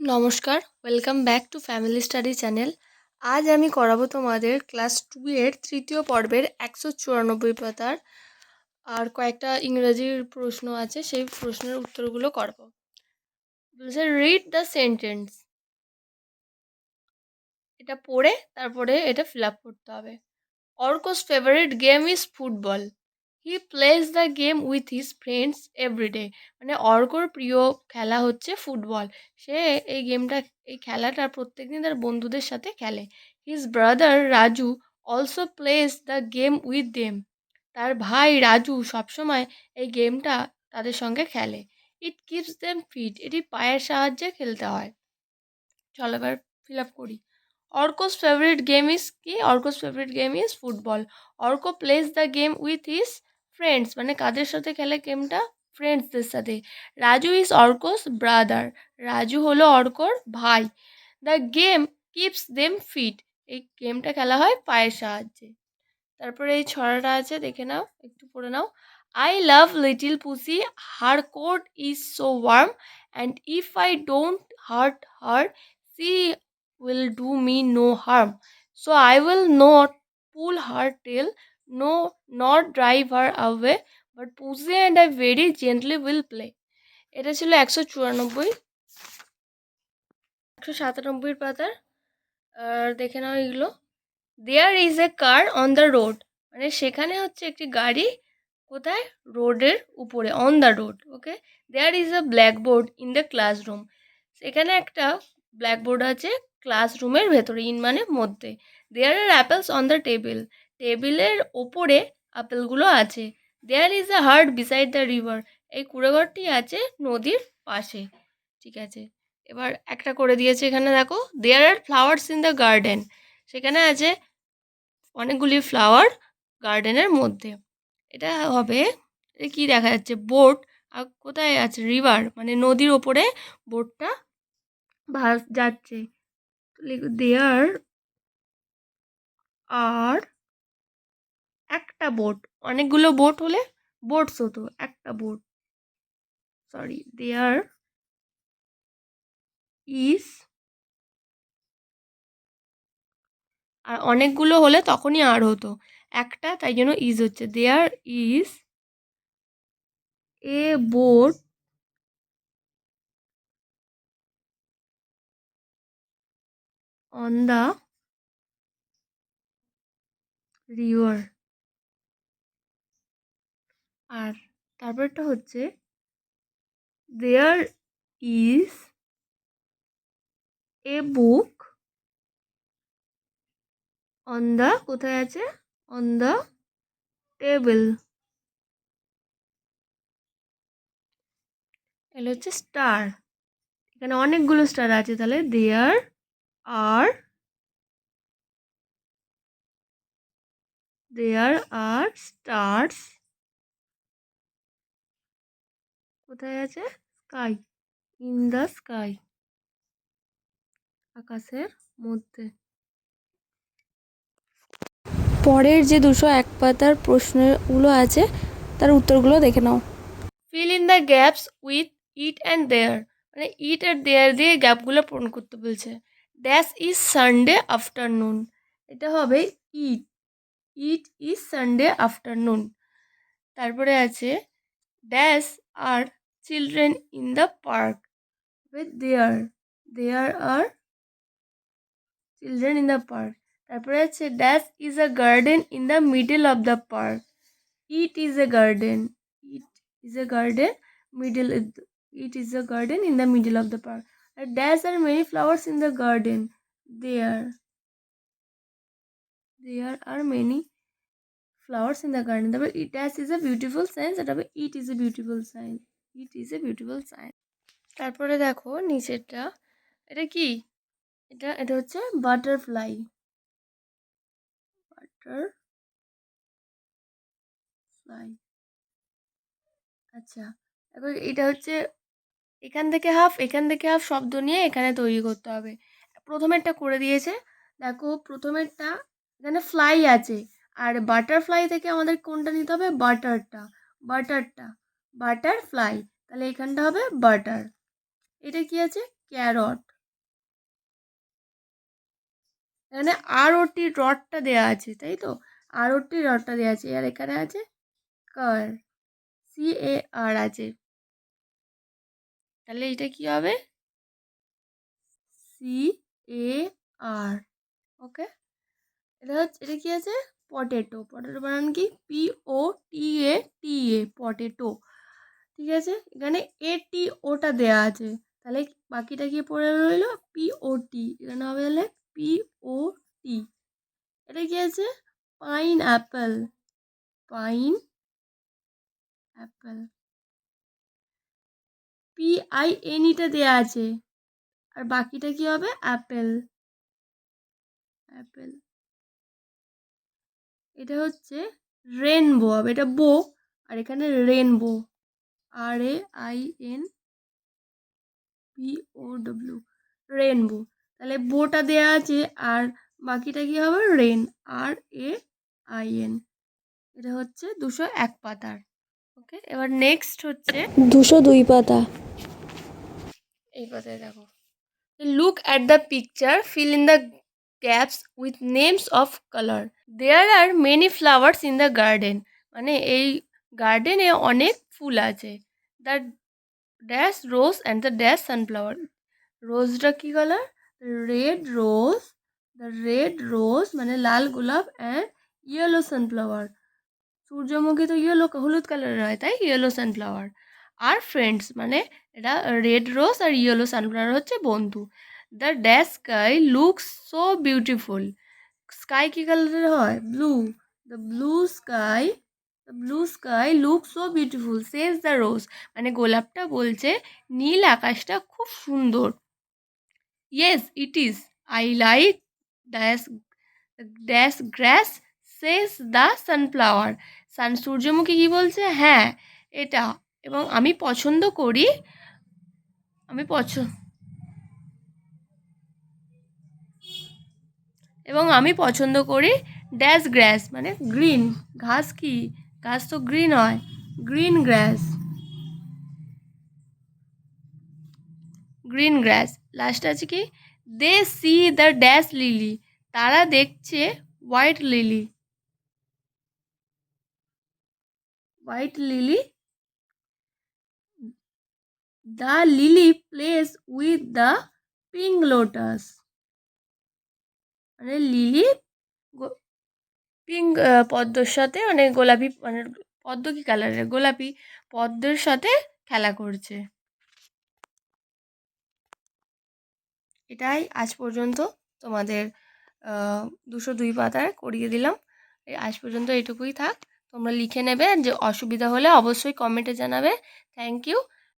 নমস্কার welcome back to family study channel আজ আমি করাবো তোমাদের ক্লাস টু এর তৃতীয় পর্বের একশো চুরানব্বই পাতার আর কয়েকটা ইংরেজির প্রশ্ন আছে, সেই প্রশ্নের উত্তরগুলো করব। বলছে রিড দ্য সেন্টেন্স এটা পড়ে, তারপরে এটা ফিল আপ করতে হবে। Orko's favourite game is football he plays the game with his friends every day মানে অর্কর প্রিয় খেলা হচ্ছে ফুটবল। সে এই গেমটা এই খেলাটা প্রত্যেক দিন তার বন্ধুদের সাথে খেলে। His brother Raju also plays the game with them তার ভাই রাজু সবসময় এই গেমটা তাদের সঙ্গে খেলে। ইট কিপস দেম ফিট এটি পায়ের সাহায্যে খেলতে হয়। চলো এবার ফিল আপ করি। অর্কোস ফেভারিট গেম ইজ কি? Orko's favourite game is football Orko plays the game with his friends মানে কাদের সাথে খেলে গেমটা? ফ্রেন্ডসদের সাথে। রাজু ইজ অর্কোস ব্রাদার রাজু হলো অর্কর ভাই। The game keeps them fit এই গেমটা খেলা হয় পায়ের সাহায্যে। তারপরে এই ছড়াটা আছে, দেখে নাও, একটু পড়ে নাও। I love little pussy her coat is so warm and if I don't hurt her she will do me no harm so I will not pull her tail no not drive her away but pussy and I very gently will play এটা ছিল একশো চুরানব্বই, একশো সাতানব্বই পাতার, আর দেখে নাও এগুলো। There is a car on the road মানে সেখানে হচ্ছে একটি গাড়ি কোথায়? রোডের উপরে on the road okay there is a blackboard in the classroom এখানে একটা ব্ল্যাকবোর্ড আছে ক্লাসরুমের ভেতরে ইন মানে মধ্যে। There are apples on the table টেবিলের ওপরে আপেলগুলো আছে। There is a hut beside the river এই কুড়েঘরটি আছে নদীর পাশে। ঠিক আছে? এবার একটা করে দিয়েছে এখানে, দেখো। There are flowers in the garden সেখানে আছে অনেকগুলি ফ্লাওয়ার গার্ডেনের মধ্যে। এটা হবে কি দেখা যাচ্ছে? বোট আর কোথায় আছে? রিভার মানে নদীর ওপরে বোটটা ভাস, যাচ্ছে। দেয়ার আর একটা বোট অনেকগুলো বোট হলে বোটস হতো, একটা boat sorry there is are অনেকগুলো হলে তখনই আর হতো, একটা তাই জন্য ইজ হচ্ছে। There is a boat on the river আর তারপরটা হচ্ছে there is a book on the কোথায় আছে? অন দ্য টেবিল এগুলো হচ্ছে স্টার এখানে অনেকগুলো স্টার আছে, তাহলে দেয়ার আর দেয়ার আর স্টার্স কোথায় আছে? Sky in the sky. আকাশের মধ্যে। পরের যে দুশো এক পাতার প্রশ্নগুলো আছে তার উত্তরগুলো দেখে নাও। Fill in the gaps with it and there মানে ইট আর দেয়ার দিয়ে গ্যাপগুলো পূরণ করতে বলছে। ড্যাশ ইজ সানডে আফটারনুন এটা হবে it it is Sunday afternoon তারপরে আছে dash are children in the park with there there are children in the park তারপরে আছে dash is a garden in the middle of the park it is a garden it is a garden middle it is a garden in the middle of the park R dash are many flowers in the garden there there are many flowers in the garden তারপরে it dash is a beautiful science এটা হবে it is a beautiful science It is a beautiful sign তারপরে দেখো নিচেরটা, এটা কি? এটা এটা হচ্ছে বাটারফ্লাই বাটার ফ্লাই আচ্ছা এবার এটা হচ্ছে এখান থেকে হাফ এখান থেকে হাফ শব্দ নিয়ে এখানে তৈরি করতে হবে। প্রথমেরটা করে দিয়েছে। দেখো প্রথমেরটা, এখানে ফ্লাই আছে। আর বাটারফ্লাই থেকে আমাদের কোনটা নিতে হবে? বাটারটা বাটারটা বাটারফ্লাই, তাহলে এখানটা হবে বাটার। এটা কি আছে? ক্যারট। এখানে আর ও টি রডটা দেওয়া আছে, তাই তো? আর ও টি রডটা দেওয়া আছে, আর এখানে আছে কার সি এ আর আছে। তাহলে এটা কি হবে? C A R okay? এটা হচ্ছে, এটা কি আছে? পটেটো। পটেটো বানান কি? P O T A T A potato. ঠিক আছে? এখানে এ টি ওটা দেওয়া আছে। তাহলে বাকিটা কি পড়ে রইল পি ও টি এখানে হবে তাহলে পি ও টি এটা কি আছে? Pineapple pineapple P I N ইটা দেওয়া আছে। আর বাকিটা কি হবে? অ্যাপেল অ্যাপেল এটা হচ্ছে রেনবো হবে। এটা বো আর এখানে rainbow R A I N O W rainbow তাহলে বোটা দেয়া আছে আর বাকিটা কি হবে? Rain R A I N এটা হচ্ছে দুশো এক পাতার ওকে এবার নেক্সট হচ্ছে দুশো দুই পাতা। এই পাতায় দেখো। Look at the picture fill in the gaps with names of colour there are many flowers in the garden মানে এই গার্ডেনে অনেক ফুল আছে। The dash rose and the dash sunflower রোজটা key colour red rose the red rose মানে লাল গোলাপ and yellow sunflower সূর্যমুখী তো ইয়েলো হলুদ কালারের হয়, তাই? ইয়েলো সানফ্লাওয়ার আর ফ্রেন্ডস মানে এটা রেড রোজ আর ইয়েলো সানফ্লাওয়ার হচ্ছে বন্ধু। The dash sky looks so beautiful sky কী কালারের হয়? Blue the blue sky blue sky look so beautiful says the rose মানে গোলাপটা বলছে, নীল আকাশটা খুব সুন্দর। Yes it is I like dash dash grass says the sunflower sun সূর্যমুখী কী বলছে? হ্যাঁ এটা। এবং আমি পছন্দ করি, আমি পছ, এবং আমি পছন্দ করি ড্যাশ গ্র্যাস মানে গ্রিন ঘাস কি? ঘাস তো গ্রিন হয় green grass green grass last আছে কি? They see the dash lily তারা দেখছে white lily white lily the lily plays with the pink lotus মানে লিলি পিঙ্ক পদ্মর সাথে মানে গোলাপি মানে পদ্ম কী কালারের গোলাপি পদ্মের সাথে খেলা করছে। এটাই আজ পর্যন্ত তোমাদের দুশো দুই পাতায় করিয়ে দিলাম। আজ পর্যন্ত এটুকুই থাক। তোমরা লিখে নেবে যে অসুবিধা হলে অবশ্যই কমেন্টে জানাবে। Thank you